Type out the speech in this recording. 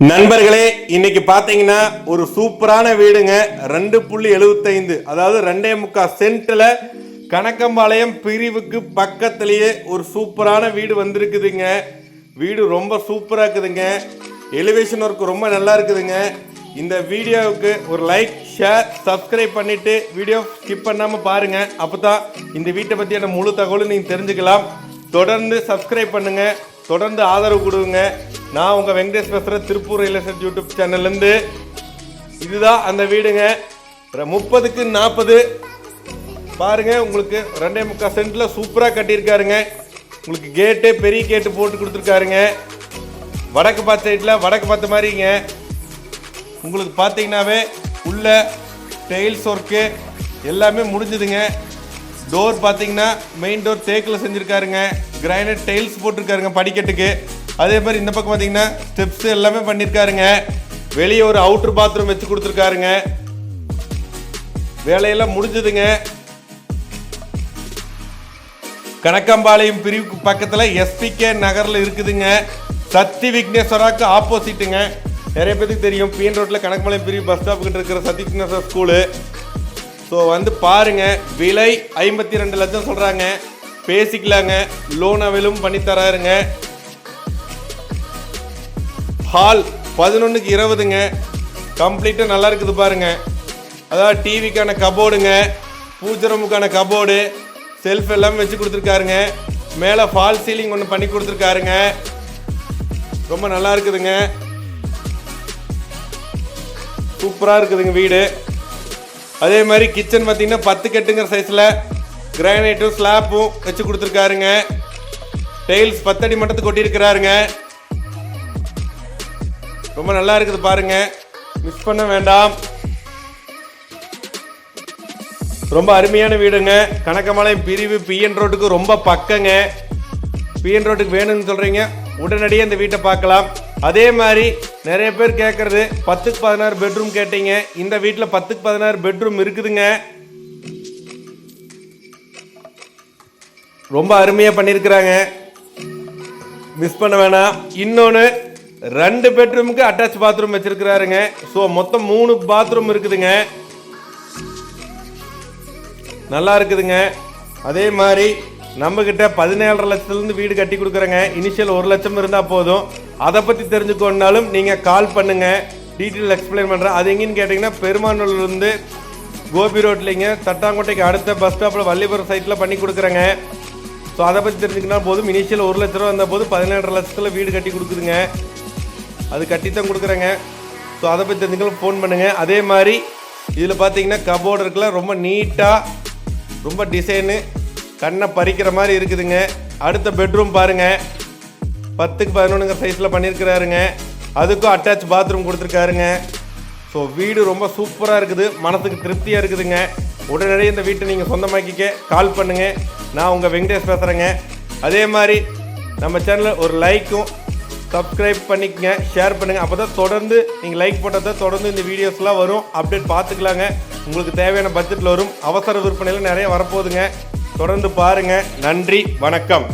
நண்பர்களே இன்னைக்கு பாத்தீங்கன்னா ஒரு சூப்பரான வீடுங்க. ரெண்டு புள்ளி எழுபத்தைந்து அதாவது ரெண்டே முக்கால் சென்ட்ல கணக்கம்பாளையம் பிரிவுக்கு பக்கத்திலேயே ஒரு சூப்பரான வீடு வந்திருக்குதுங்க. வீடு ரொம்ப சூப்பராக இருக்குதுங்க. எலிவேஷன் ஒர்க் ரொம்ப நல்லா இருக்குதுங்க. இந்த வீடியோவுக்கு ஒரு லைக் ஷேர் சப்ஸ்கிரைப் பண்ணிவிட்டு வீடியோ ஸ்கிப் பாருங்கள் அப்போ தான் இந்த வீட்டை பற்றியான முழு தகவலும் நீங்கள் தெரிஞ்சுக்கலாம். தொடர்ந்து சப்ஸ்கிரைப் பண்ணுங்கள் தொடர்ந்து ஆதரவு கொடுங்க. நான் உங்கள் வெங்கடேஷ் பேசுகிறேன் திருப்பூர் ரியல் எஸ்டேட் யூடியூப் சேனல்லேருந்து இதுதான் அந்த வீடுங்க. முப்பதுக்கு நாற்பது பாருங்கள் உங்களுக்கு ரெண்டே முக்கால் சென்ட்டில் சூப்பராக கட்டியிருக்காருங்க. உங்களுக்கு கேட்டு பெரிய கேட்டு போட்டு கொடுத்துருக்காருங்க. வடக்கு பார்த்த சைட்டில் வடக்கு பார்த்த மாதிரிங்க. உங்களுக்கு பார்த்தீங்கன்னாவே உள்ள டெயில்ஸ் ஒர்க்கு எல்லாமே முடிஞ்சுதுங்க. டோர் பார்த்தீங்கன்னா மெயின் டோர் தேக்கில் செஞ்சுருக்காருங்க. கிரைனட் டைல்ஸ் போட்டிருக்காருங்க படிக்கட்டுக்கு. அதே மாதிரி இந்த பக்கம் பார்த்தீங்கன்னா ஸ்டெப்ஸ் எல்லாமே பண்ணியிருக்காருங்க வெளியே ஒரு அவுட்ரு பாத்ரூம் வச்சு கொடுத்துருக்காருங்க. வேலையெல்லாம் முடிஞ்சதுங்க. கணக்கம்பாளையம் பிரிவுக்கு பக்கத்தில் எஸ்பிகே நகரில் இருக்குதுங்க. சக்தி விக்னேஸ்வராக்கு ஆப்போசிட்டுங்க நிறைய பேருக்கு தெரியும். பிஎன் ரோட்டில் கணக்கம்பாளையம் பிரிவு பஸ் ஸ்டாப்புக்கிட்ட இருக்கிற சக்தி விக்னேஸ்வரர் ஸ்கூலு ஸோ வந்து பாருங்க. விலை ஐம்பத்தி ரெண்டு லட்சம் சொல்கிறாங்க பேசிக்கலாங்க. லோன் அவைலும் பண்ணி தராருங்க. ஹால் பதினொன்றுக்கு இருபதுங்க. கம்ப்ளீட்டாக நல்லா இருக்குது பாருங்க. அதாவது டிவிக்கான கபோர்டுங்க பூஜரமுக்கான கபோர்டு செல்ஃப் எல்லாமே வச்சு கொடுத்துருக்காருங்க. மேலே ஃபால் சீலிங் ஒன்று பண்ணி கொடுத்துருக்காருங்க. ரொம்ப நல்லா இருக்குதுங்க. சூப்பராக இருக்குதுங்க வீடு. அதே மாதிரி கிச்சன் பார்த்தீங்கன்னா பத்து கட்டுங்கிற சைஸில் கிரானைட்டும் ஸ்லாப்பும் வச்சு கொடுத்துருக்காருங்க. டைல்ஸ் பத்தடி மட்டத்துக்கு கொட்டியிருக்கிறாருங்க. ரொம்ப நல்லா இருக்குது பாருங்க. மிஸ் பண்ண வேண்டாம். ரொம்ப அருமையான வீடுங்க. கணக்கமலையம் பிரிவு பிஎன் ரோட்டுக்கு ரொம்ப பக்கங்க. பிஎன் ரோட்டுக்கு வேணும்னு சொல்றீங்க. உடனடியே இந்த வீட்டை பார்க்கலாம். அதே மாதிரி நிறைய பேர் கேட்கறது பத்துக்கு பதினாறு பெட்ரூம் கேட்டீங்க. இந்த வீட்டில் பத்துக்கு பதினாறு பெட்ரூம் இருக்குதுங்க. ரொம்ப அருமையாக பண்ணியிருக்கிறாங்க மிஸ் பண்ண வேணாம். இன்னொன்று ரெண்டு பெட்ரூமுக்கு அட்டாச் பாத்ரூம் வச்சிருக்கிறாருங்க. ஸோ மொத்தம் மூணு பாத்ரூம் இருக்குதுங்க. நல்லா இருக்குதுங்க. அதே மாதிரி நம்மக்கிட்ட பதினேழரை லட்சத்துலேருந்து வீடு கட்டி கொடுக்குறேங்க. இனிஷியல் ஒரு லட்சம் இருந்தால் போதும். அதை பற்றி தெரிஞ்சுக்கணுன்னாலும் நீங்கள் கால் பண்ணுங்கள் டீட்டெயில் எக்ஸ்பிளைன் பண்ணுறேன் அது எங்கேன்னு கேட்டிங்கன்னா பெருமானூர்லேருந்து கோபி ரோட்லிங்க. தட்டாங்கோட்டைக்கு அடுத்த பஸ் ஸ்டாப்பில் வள்ளிபுரம் சைட்டில் பண்ணி கொடுக்குறேங்க. ஸோ அதை பற்றி தெரிஞ்சுக்கினா போதும். இனிஷியல் ஒரு லட்ச ரூபா வந்த போது பதினேழரை லட்சத்தில் வீடு கட்டி கொடுக்குதுங்க. அது கட்டி தான் கொடுக்குறேங்க. ஸோ அதை பற்றி தெரிஞ்சுக்கலாம் ஃபோன் பண்ணுங்கள் அதே மாதிரி இதில் பார்த்தீங்கன்னா கபோர்டு இருக்குல்ல ரொம்ப நீட்டாக ரொம்ப டிசைனு கண்ணை பறிக்கிற மாதிரி இருக்குதுங்க. அடுத்த பெட்ரூம் பாருங்கள் பத்துக்கு பதினொன்றுங்கிற சைஸில் பண்ணியிருக்கிறாருங்க. அதுக்கும் அட்டாச் பாத்ரூம் கொடுத்துருக்காருங்க. ஸோ வீடு ரொம்ப சூப்பராக இருக்குது. மனசுக்கு திருப்தியாக இருக்குதுங்க. உடனடியே இந்த வீட்டை நீங்கள் சொந்தமாக்கிக்க கால் பண்ணுங்கள் நான் உங்கள் வெங்கடேஷ் பேசுகிறேங்க அதே மாதிரி நம்ம சேனலில் ஒரு லைக்கும் சப்ஸ்கிரைப் பண்ணிக்கங்க ஷேர் பண்ணுங்கள் அப்போ தான் தொடர்ந்து நீங்கள் லைக் போட்டதை தொடர்ந்து இந்த வீடியோஸ்லாம் வரும். அப்டேட் பார்த்துக்கலாங்க. உங்களுக்கு தேவையான பட்ஜெட்டில் வரும். அவசர விற்பனையில் நிறைய வரப்போகுதுங்க. தொடர்ந்து பாருங்கள் நன்றி வணக்கம்.